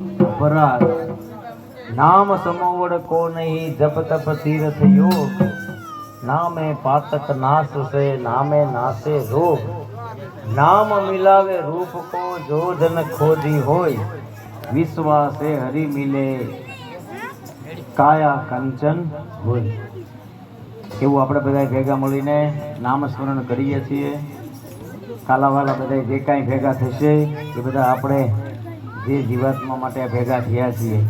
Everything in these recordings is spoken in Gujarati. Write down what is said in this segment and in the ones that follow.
પરાગ નામ સમોવડ કો નહીં જપ તપ તીર્થ યોગ. નામે પાતક નાશ સે નામે નાશે રોગ. નામ મિલાવે રૂપ કો જો હોય. વિશ્વાસે હરી મિલે, કાયા કંચન હોય. એવું આપણે બધા ભેગા મળીને નામ સ્મરણ કરીએ છીએ. કાલાવાલા બધા જે કાંઈ ભેગા થશે, એ બધા આપણે જે જીવાત્મા માટે ભેગા થયા છીએ,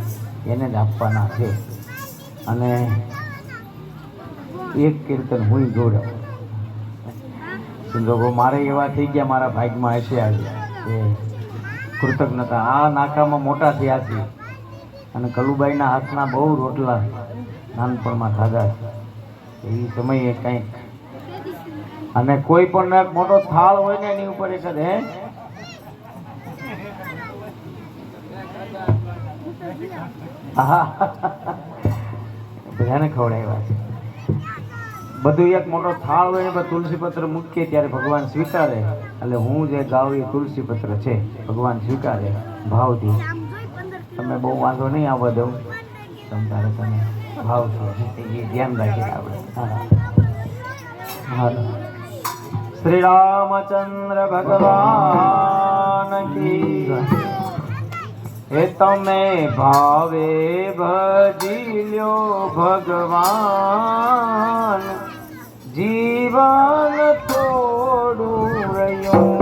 એને જ આપવાના છે. અને એક કીર્તન હું જોડે. લોકો મારે એવા થઈ ગયા મારા ભાગમાં હશે આવ્યા કે કૃતજ્ઞતા. આ નાકામાં મોટા થયા છે અને કલુબાઈના હાથના બહુ રોટલા નાનપણમાં ખાધા છે. એ સમયે કંઈક. અને કોઈ પણ મોટો થાળ હોય ને એની ઉપર એક જ, હે? આહા. બધાને ખવડાવ્યા છે. બધું એક મોટો થાળ હોય ને તુલસી પત્ર મૂકીએ ત્યારે ભગવાન સ્વીકારે. એટલે હું જે ગાઉં એ તુલસી પત્ર છે, ભગવાન સ્વીકારે. ભાવથી. તમે બહુ વાંધો નહીં આવવા દઉં. તમ તારે તમે. ભાવ છો એ ધ્યાન રાખીએ આપણે. હા. શ્રી રામચંદ્ર ભગવાન કી હે તમે ભાવે ભજી લ્યો ભગવાન. જીવન થોડું રહ્યું.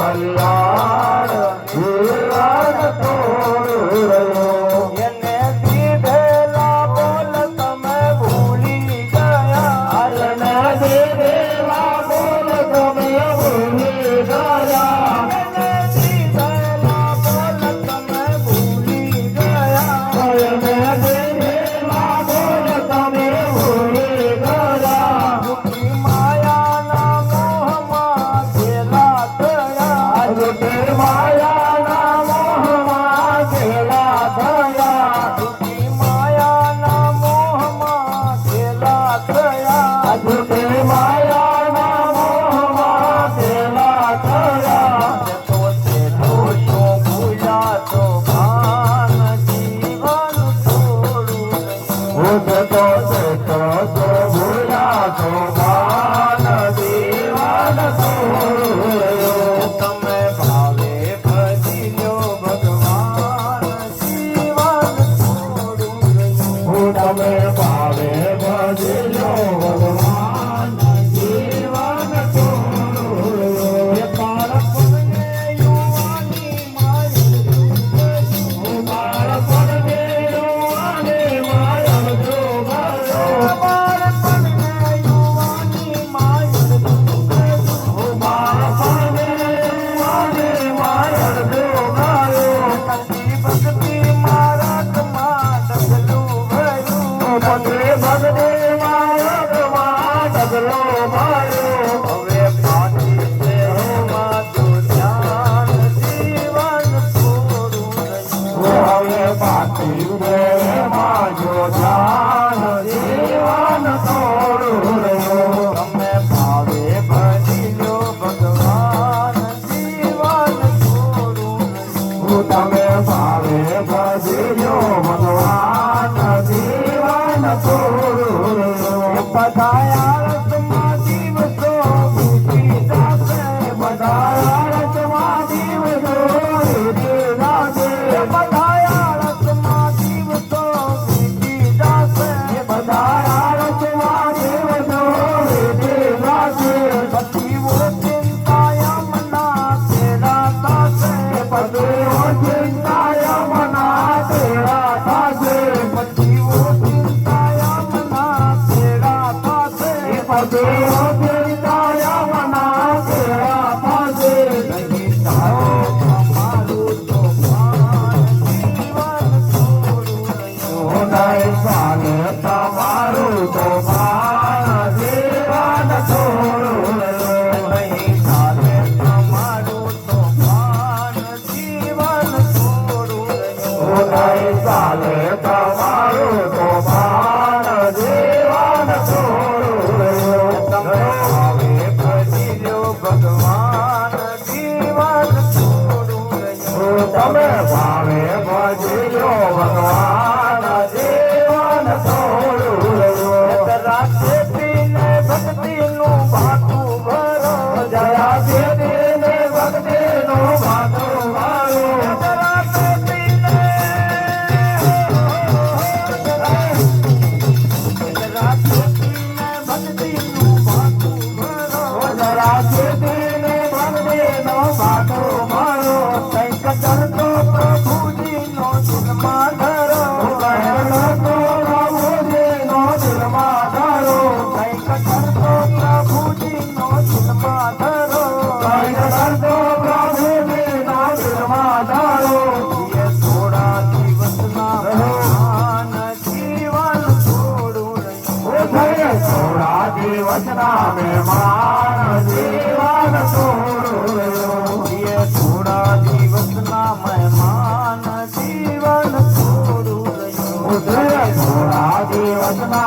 कल्ला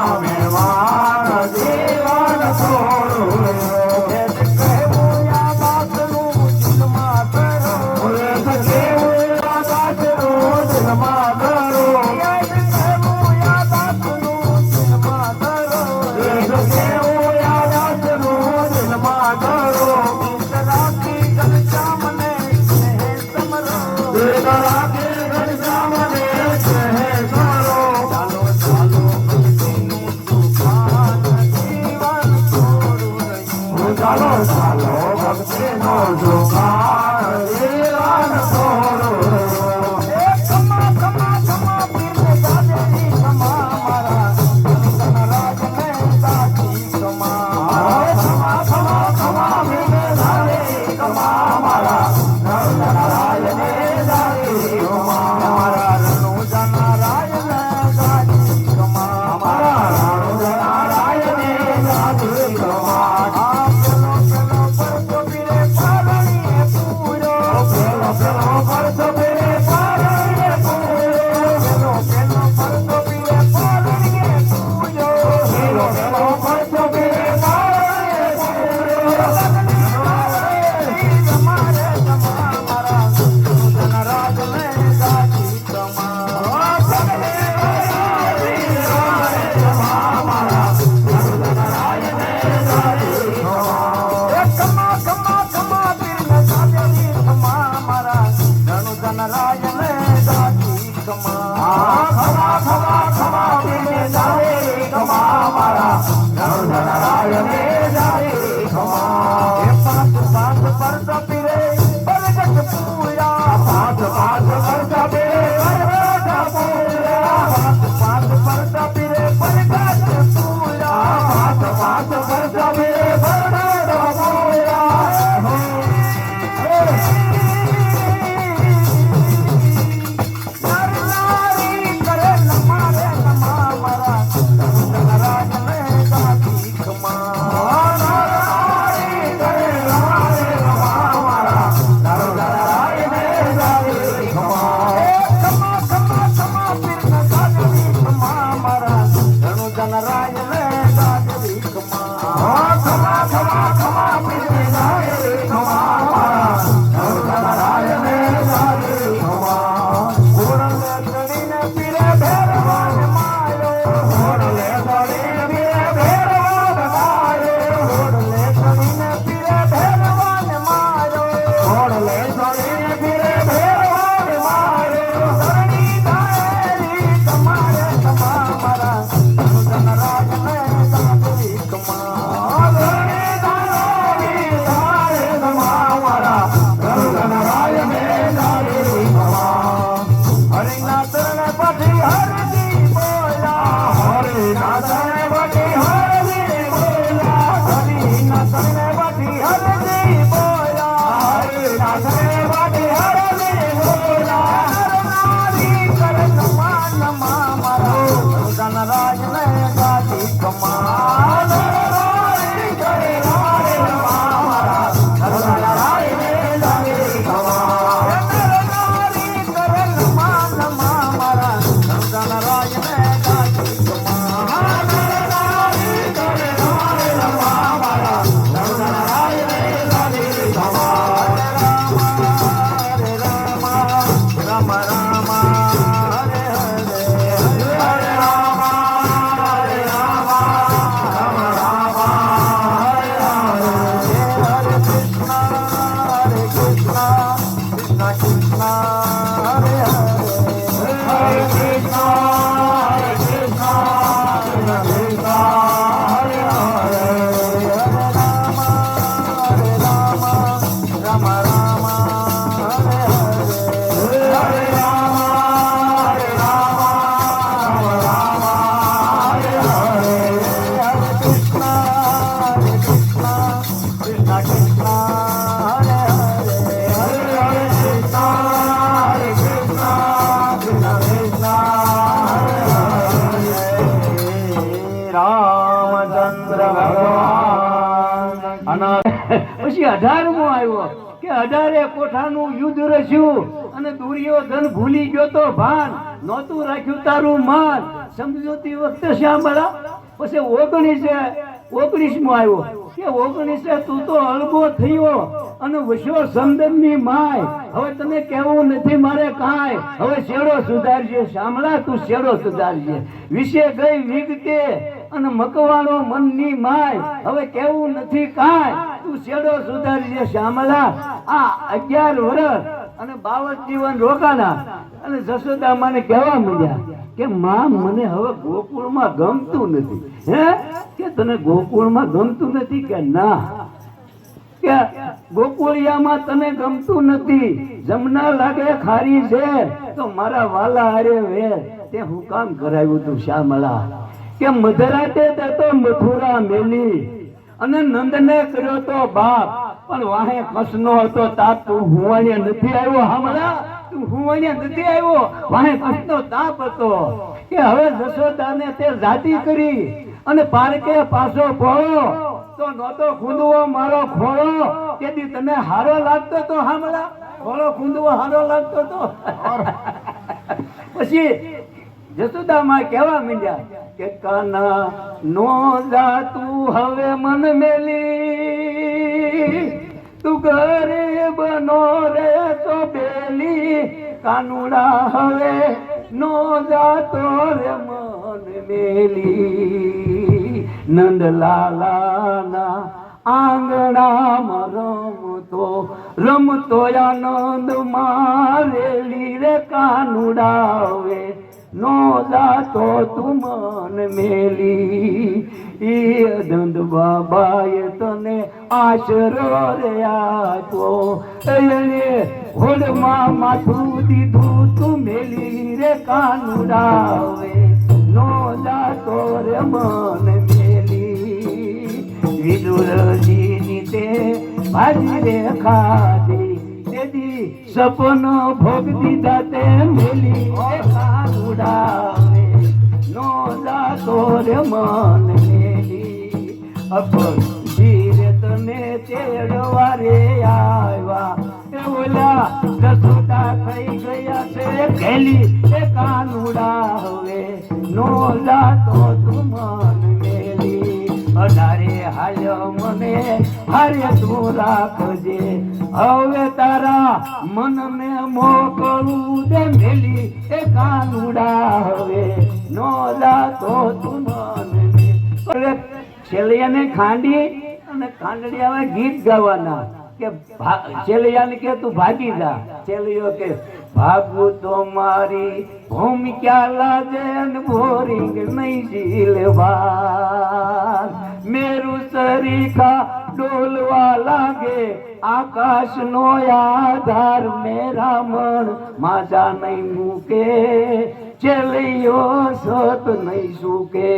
દિવસના ভালো ভালো ভাবছে মধু પછી અઢારમો આવ્યો કે અઢારે કોઠાનું યુદ્ધ રચ્યું અને દુર્યોધન ભૂલી ગયો તો ભાન. નહોતું રાખ્યું તારું માન. સમજોતી વખતે શ્યામળા પછી ઓગણીસે, ઓગણીસમો આવ્યો કે ઓગણીસે તું તો અલગો થયો અને વસ્યો સમદનની માય. હવે તને કેવું નથી મારે કાંઈ. હવે શેડો સુધારજે, શામળા તું શેડો સુધારજે. વિશે ગઈ વિગતે અને મકવાણો મનની માય. હવે કેવું નથી કાંઈ. તું સુધારી છે શ્યામલા. આ અગિયાર વર્ષ અને બાવન જીવન રોકાના અને જશોદા માને કહેવા મળ્યા કે, માં, મને હવે ગોકુળમાં ગમતું નથી. હે? કે તને ગોકુળમાં ગમતું નથી કે ના? કે ગોકુળિયામાં તને ગમતું નથી? જમના લાગે ખારી છે. તો મારા વાલા હારે વેર તે હું કામ કરાવ્યું તું, શ્યામલા. કે મધરાતે તો મથુરા મેલી. અને નંદને કર્યો તો બાપ. પણ વાહે કસનો હતો તાપ. તું હુવાણીએ નથી આવ્યો હમણાં તું હુવાણીએ નથી આવ્યો. વાહે કસનો તાપ હતો. કે હવે જશોદાને તે જાતિ કરી અને પારકે પાછો ભોળો. તો નહોતો ખૂંદવો મારો ખોળો. તેથી તને હારો લાગતો તો હમણાં ખોળો ખૂંદવો હારો લાગતો તો? પછી જસુદામાં કહેવા મીંડ્યા કે કાના નો જા તું હવે મન મેલી. તું ઘરે બનો રે તો બેલી કાનુડા હવે નો જાતો રે મન મેલી. નંદલાલાના આંગણામાં રમતો રમતો આનંદ મારેલી રે કાનુડાવે નો દાતો તું મન મેલી. ઈ દંડ બાબાએ તને આશરો રે આપ્યો. એને હોડમાં માથું દીધું, તું મેલી રે કાનુડાવે નો દાતો રે મન મેલી. વિદુરજીની તે ભાજી રે ખાધી. સપન ભોગ દીધા તે મેલી ઉડાવે. નો જાતો રે મન મેલી. અપર ધીરે તને તેડવા રે આવ્યા ઓલા રસોટા થઈ ગયા છે ઘેલી એ કાનુડા હવે નો જાતો તું મન મેલી. અઢારે હાલ મને, હારે તું રાખજે. હવે તારા મનને મોકલું દે મેલી એ કાનુડા હવે. નો જાતો તું મન. મેલી છેલ્લિયાને ખાંડી અને ખાંડડી ગીત ગાવાના. કે છેલ્લિયાને કે તું ભાગી જા. ચેલિયો કે ભાગવું તો મારી ભૂમિકા લાજે ને બોરિંગ નહીં જીલવા મેરું સરીખા ડોલવા લાગે આકાશ નો આધાર મેરા મન માજા નહીં મૂકે. ચેલિયો સત નહીં સુકે.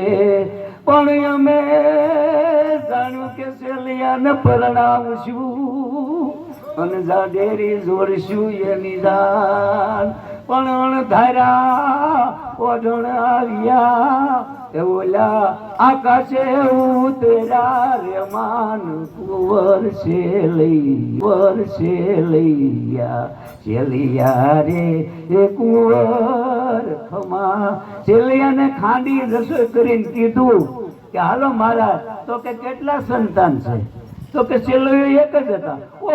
પણ અમે જાણ્યું કે ચેલિયાને પરણાવશું અને જાડેરી જોડશું એની જાન? પણ ધારા ઓઢણ આવ્યા. એ ઓલા આકાશે ઉતરા રે માન કુંવર લઈ કુંવર છે લઈયા છેલિયા રે, એ કુંવર ખમા. છેલિયાને ખાંડી રસોઈ કરીને કીધું કે, હાલો મહારાજ, તો કે કેટલા સંતાન છે? તો કે છેલ્લો એક જ હતા. ઓ,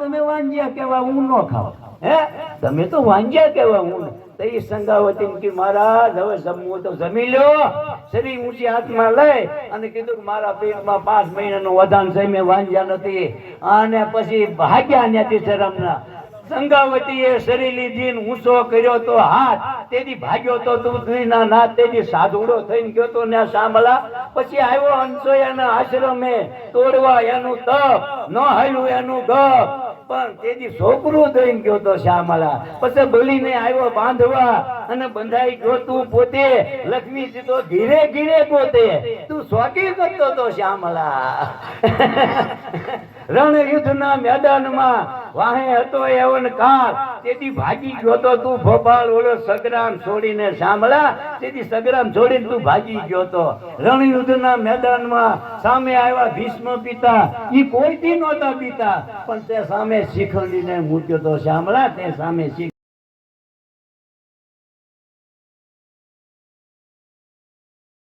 તમે વાંજ્યા કેવા હું ન ખાવ. હે? તમે તો વાંજ્યા કેવા હું તઈ સંગાવતી કે મહારાજ, હવે જમવું તો જમી લ્યો. શરીર ઊંચી હાથમાં લઈ અને કીધું કે, મારા પેટમાં પાંચ મહિનાનું વધાન છે, મેં વાંજ્યા નથી. અને પછી ભાગ્યા ત્યાંથી શરમના સંગાવતીએ શરીર લીધી ઊંચો કર્યો તો હાથ તેથી ભાગ્યો તો તું ના નાથ તેથી સાધુડો થઈને ગયો તો ને સાંભળા. પછી આવ્યો અંશોયાના આશ્રમે, તોડવા એનું તપ, ન હાલ્યું એનું ગપ. પણ તેથી છોકરું થઈને ગયો તો શ્યામલા પછી બલીને આવ્યો બાંધવા અને બંધાઈ ગયો તું પોતે. લક્ષ્મી તો ધીરે ધીરે પોતે તું શોકી કરતો તો શ્યામલા રણ યુદ્ધના મેદાનમાં વાહે હતો એવન કાળ. તેથી ભાગી ગયો તો તું ભોપાલ, ઓલો સગરામ છોડીને સાંભળા તેથી સગરામ છોડીને તું ભાગી ગયો તો રણ રણયુદ્ધના મેદાનમાં સામે આવ્યા ભીષ્મ પિતા. ઈ કોઈથી નહોતા પિતા. પણ તે સામે શિખંડીને મૂક્યો તો સાંભળા તે સામે